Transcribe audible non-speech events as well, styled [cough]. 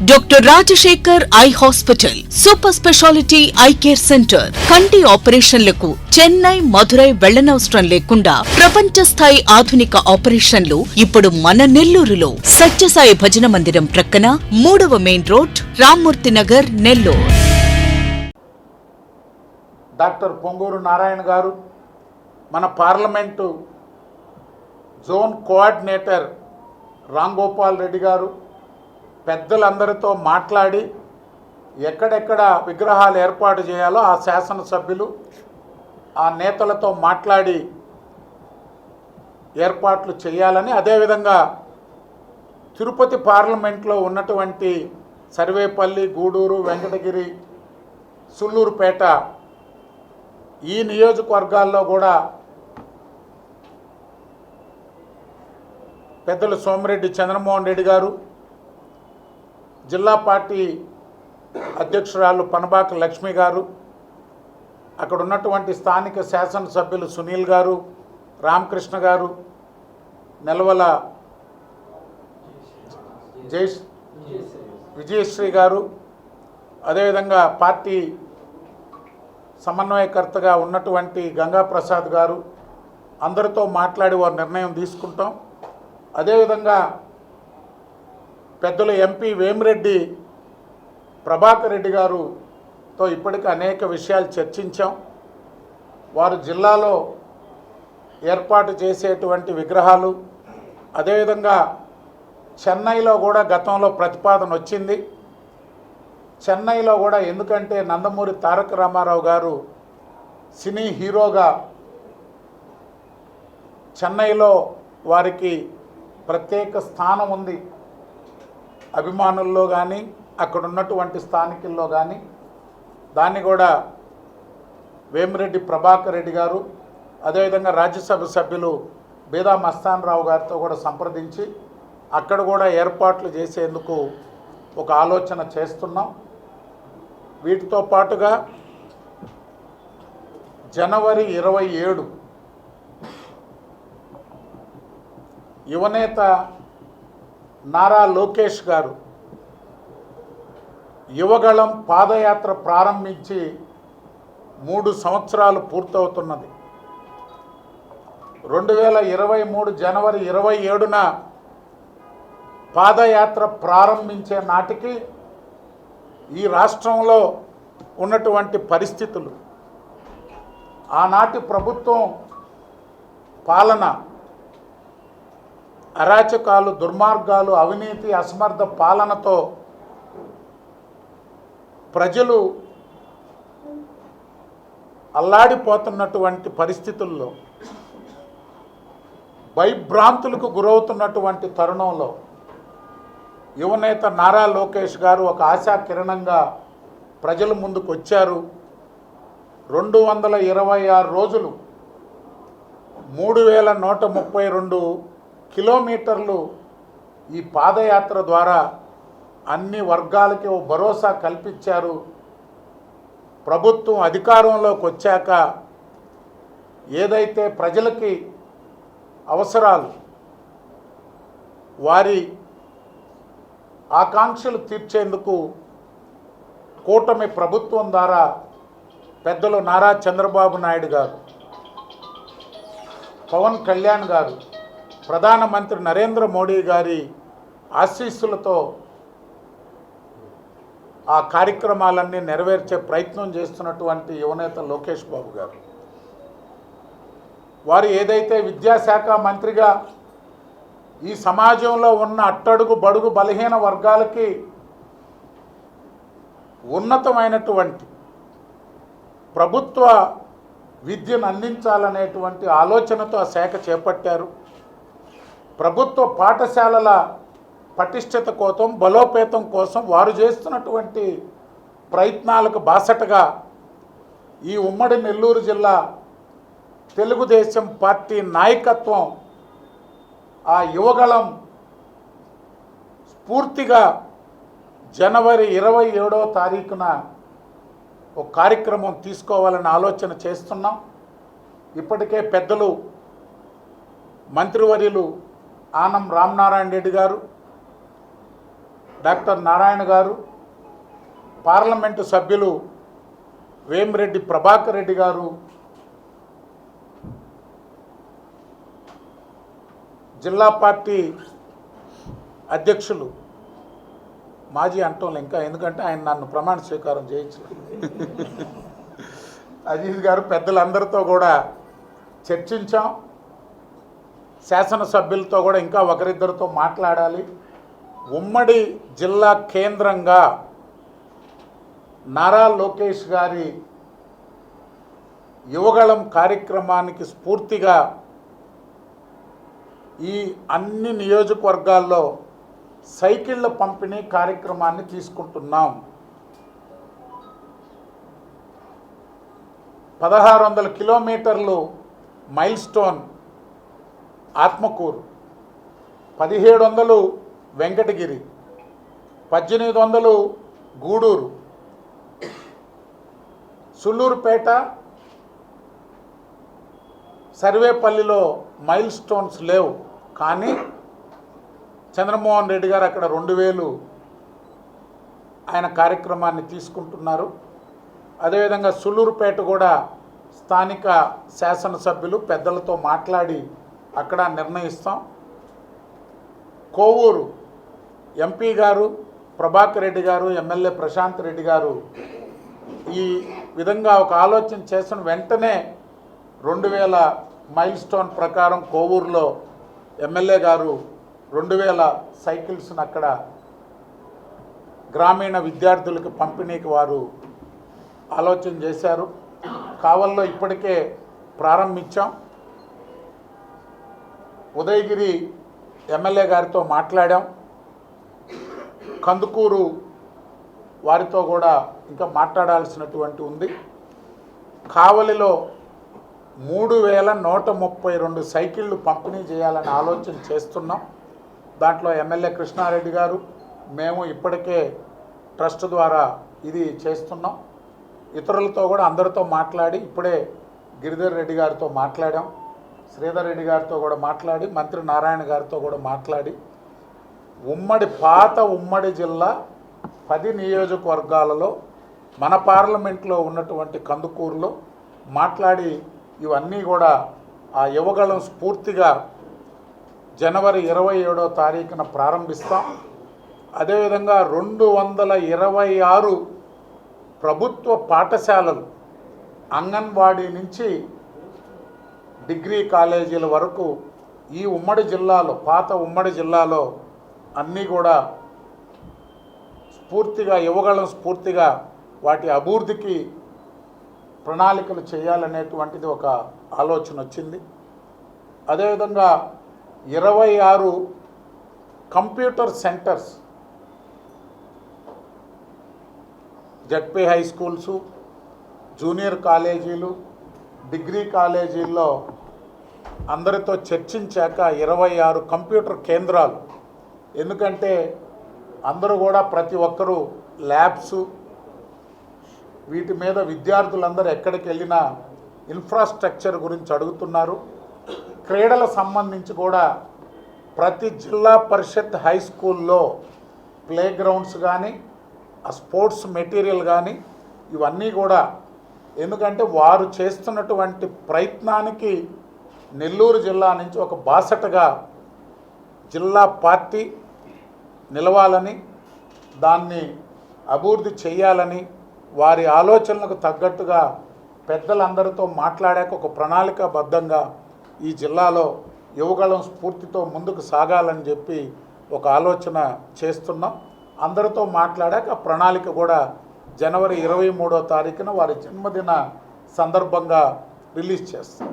Doctor Rajasekhar eye hospital super speciality eye care centre కంటి ఆపరేషన్లకు చెన్నై మధురై వెళ్ళనవసరం లేకుండా ప్రపంచ స్థాయి ఆధునిక ఆపరేషన్లు ఇప్పుడు మన నెల్లూరులో సత్యసాయి భజన మందిరం ప్రక్కన మూడవ main road Rammurthy Nagar Nellore doctor Ponguru Narayana గారు మన parliament zone coordinator Ramgopal Reddy గారు పెద్దలందరితో మాట్లాడి ఎక్కడెక్కడ విగ్రహాలు ఏర్పాటు చేయాలో ఆ శాసనసభ్యులు ఆ నేతలతో మాట్లాడి ఏర్పాట్లు చేయాలని అదేవిధంగా తిరుపతి పార్లమెంట్లో ఉన్నటువంటి సర్వేపల్లి గూడూరు వెంకటగిరి సుల్లూరుపేట ఈ నియోజకవర్గాల్లో కూడా పెద్దలు సోమిరెడ్డి చంద్రమోహన్ రెడ్డి గారు జిల్లా పార్టీ అధ్యక్షురాలు పనబాక లక్ష్మి గారు అక్కడ ఉన్నటువంటి స్థానిక శాసనసభ్యులు సునీల్ గారు రామకృష్ణ గారు నెలవల జై విజయశ్రీ గారు అదేవిధంగా పార్టీ సమన్వయకర్తగా ఉన్నటువంటి గంగా ప్రసాద్ గారు అందరితో మాట్లాడి వారు నిర్ణయం తీసుకుంటాం. అదేవిధంగా పెద్దలు ఎంపీ వేమిరెడ్డి ప్రభాకర్ రెడ్డి గారుతో ఇప్పటికీ అనేక విషయాలు చర్చించాం. వారు జిల్లాలో ఏర్పాటు చేసేటువంటి విగ్రహాలు అదేవిధంగా చెన్నైలో కూడా గతంలో ప్రతిపాదన వచ్చింది. చెన్నైలో కూడా ఎందుకంటే నందమూరి తారక రామారావు గారు సినీ హీరోగా చెన్నైలో వారికి ప్రత్యేక స్థానం ఉంది. అభిమానుల్లో కానీ అక్కడ ఉన్నటువంటి స్థానికుల్లో కానీ దాన్ని కూడా వేమిరెడ్డి ప్రభాకర్ రెడ్డి గారు అదేవిధంగా రాజ్యసభ సభ్యులు బీదా మస్తాన్ రావు గారితో కూడా సంప్రదించి అక్కడ కూడా ఏర్పాట్లు చేసేందుకు ఒక ఆలోచన చేస్తున్నాం. వీటితో పాటుగా జనవరి ఇరవై ఏడు యువనేత నారా లోకేష్ గారు యువగళం పాదయాత్ర ప్రారంభించి మూడు సంవత్సరాలు పూర్తవుతున్నది. రెండు వేల ఇరవై మూడు జనవరి ఇరవై ఏడున పాదయాత్ర ప్రారంభించే నాటికి ఈ రాష్ట్రంలో ఉన్నటువంటి పరిస్థితులు. ఆనాటి ప్రభుత్వం పాలన అరాచకాలు దుర్మార్గాలు అవినీతి అసమర్థ పాలనతో ప్రజలు అల్లాడిపోతున్నటువంటి పరిస్థితుల్లో భయభ్రాంతులకు గురవుతున్నటువంటి తరుణంలో యువనేత నారా లోకేష్ గారు ఒక ఆశా కిరణంగా ప్రజల ముందుకు వచ్చారు. రెండు వందల ఇరవై ఆరు రోజులు మూడు వేల నూట ముప్పై రెండు కిలోమీటర్లు ఈ పాదయాత్ర ద్వారా అన్ని వర్గాలకి ఓ భరోసా కల్పించారు. ప్రభుత్వం అధికారంలోకి వచ్చాక ఏదైతే ప్రజలకి అవసరాలు వారి ఆకాంక్షలు తీర్చేందుకు కూటమి ప్రభుత్వం ద్వారా పెద్దలు నారా చంద్రబాబు నాయుడు గారు పవన్ కళ్యాణ్ గారు ప్రధానమంత్రి నరేంద్ర మోడీ గారి ఆశీస్సులతో ఆ కార్యక్రమాలన్నీ నెరవేర్చే ప్రయత్నం చేస్తున్నటువంటి యువనేత లోకేష్ బాబు గారు. వారు ఏదైతే విద్యాశాఖ మంత్రిగా ఈ సమాజంలో ఉన్న అట్టడుగు బడుగు బలహీన వర్గాలకి ఉన్నతమైనటువంటి ప్రభుత్వ విద్యను అందించాలనేటువంటి ఆలోచనతో ఆ శాఖ చేపట్టారు. ప్రభుత్వ పాఠశాలల పటిష్టత కోసం బలోపేతం కోసం వారు చేస్తున్నటువంటి ప్రయత్నాలకు బాసటగా ఈ ఉమ్మడి నెల్లూరు జిల్లా తెలుగుదేశం పార్టీ నాయకత్వం ఆ యువగళం స్ఫూర్తిగా జనవరి ఇరవై ఏడవ తారీఖున ఒక కార్యక్రమం తీసుకోవాలని ఆలోచన చేస్తున్నాం. ఇప్పటికే పెద్దలు మంత్రివర్యులు ఆనం రామనారాయణ రెడ్డి గారు డాక్టర్ నారాయణ గారు పార్లమెంటు సభ్యులు వేమిరెడ్డి ప్రభాకర్ రెడ్డి గారు జిల్లా పార్టీ అధ్యక్షులు మాజీ అంటోళ్ళు ఇంకా ఎందుకంటే ఆయన నన్ను ప్రమాణ స్వీకారం చేయించలేదు. [laughs] అజీజ్ గారు పెద్దలందరితో కూడా చర్చించాం. శాసనసభ్యులతో కూడా ఇంకా ఒకరిద్దరితో మాట్లాడాలి. ఉమ్మడి జిల్లా కేంద్రంగా నారా లోకేష్ గారి యువగళం కార్యక్రమానికి స్ఫూర్తిగా ఈ అన్ని నియోజకవర్గాల్లో సైకిళ్ళ పంపిణీ కార్యక్రమాన్ని తీసుకుంటున్నాం. పదహారు వందల కిలోమీటర్లు మైల్ స్టోన్ ఆత్మకూరు. పదిహేడు వందలు వెంకటగిరి. పద్దెనిమిది వందలు గూడూరు. సుల్లూరుపేట సర్వేపల్లిలో మైల్ స్టోన్స్ లేవు. కానీ చంద్రమోహన్ రెడ్డి గారు అక్కడ రెండు వేలు ఆయన కార్యక్రమాన్ని తీసుకుంటున్నారు. అదేవిధంగా సుల్లూరుపేట కూడా స్థానిక శాసనసభ్యులు పెద్దలతో మాట్లాడి అక్కడ నిర్ణయిస్తాం. కోవూరు ఎంపీ గారు ప్రభాకర్ రెడ్డి గారు ఎమ్మెల్యే ప్రశాంత్ రెడ్డి గారు ఈ విధంగా ఒక ఆలోచన చేసిన వెంటనే రెండు వేల మైల్ స్టోన్ ప్రకారం కోవూరులో ఎమ్మెల్యే గారు రెండు వేల సైకిల్స్ను అక్కడ గ్రామీణ విద్యార్థులకు పంపిణీకి వారు ఆలోచన చేశారు. కావల్లో ఇప్పటికే ప్రారంభించాం. ఉదయగిరి ఎమ్మెల్యే గారితో మాట్లాడాం. కందుకూరు వారితో కూడా ఇంకా మాట్లాడాల్సినటువంటి ఉంది. కావలిలో మూడు వేల నూట ముప్పై రెండు సైకిళ్ళు పంపిణీ చేయాలని ఆలోచన చేస్తున్నాం. దాంట్లో ఎమ్మెల్యే కృష్ణారెడ్డి గారు మేము ఇప్పటికే ట్రస్ట్ ద్వారా ఇది చేస్తున్నాం. ఇతరులతో కూడా అందరితో మాట్లాడి ఇప్పుడే గిరిధర్ రెడ్డి గారితో మాట్లాడాం. శ్రీధర్ రెడ్డి గారితో కూడా మాట్లాడి మంత్రి నారాయణ గారితో కూడా మాట్లాడి ఉమ్మడి పాత ఉమ్మడి జిల్లా పది నియోజకవర్గాలలో మన పార్లమెంట్లో ఉన్నటువంటి కందుకూరులో మాట్లాడి ఇవన్నీ కూడా ఆ యువగళం స్ఫూర్తిగా జనవరి ఇరవై ఏడో తారీఖున ప్రారంభిస్తాం. అదేవిధంగా రెండు వందల ఇరవై ఆరు ప్రభుత్వ పాఠశాలలు అంగన్వాడీ నుంచి డిగ్రీ కాలేజీల వరకు ఈ ఉమ్మడి జిల్లాలో పాత ఉమ్మడి జిల్లాలో అన్నీ కూడా స్ఫూర్తిగా యువగళం స్ఫూర్తిగా వాటి అభివృద్ధికి ప్రణాళికలు చేయాలనేటువంటిది ఒక ఆలోచన వచ్చింది. అదేవిధంగా ఇరవై ఆరు computer centres ZP high schools junior కాలేజీలు డిగ్రీ కాలేజీల్లో అందరితో చర్చించాక ఇరవై ఆరు కంప్యూటర్ కేంద్రాలు. ఎందుకంటే అందరూ కూడా ప్రతి ఒక్కరూ ల్యాబ్స్ వీటి మీద విద్యార్థులందరూ ఎక్కడికి వెళ్ళినా ఇన్ఫ్రాస్ట్రక్చర్ గురించి అడుగుతున్నారు. క్రీడల సంబంధించి కూడా ప్రతి జిల్లా పరిషత్ హై స్కూల్లో ప్లే గ్రౌండ్స్ కానీ ఆ స్పోర్ట్స్ మెటీరియల్ కానీ ఇవన్నీ కూడా ఎందుకంటే వారు చేస్తున్నటువంటి ప్రయత్నానికి నెల్లూరు జిల్లా నుంచి ఒక బాసటగా జిల్లా పార్టీ నిలవాలని దాన్ని అభివృద్ధి చేయాలని వారి ఆలోచనలకు తగ్గట్టుగా పెద్దలందరితో మాట్లాడాక ఒక ప్రణాళికాబద్ధంగా ఈ జిల్లాలో యువగళం స్ఫూర్తితో ముందుకు సాగాలని చెప్పి ఒక ఆలోచన చేస్తున్నాం. అందరితో మాట్లాడాక ప్రణాళిక కూడా జనవరి ఇరవై మూడో తారీఖున వారి జన్మదిన సందర్భంగా రిలీజ్ చేస్తాం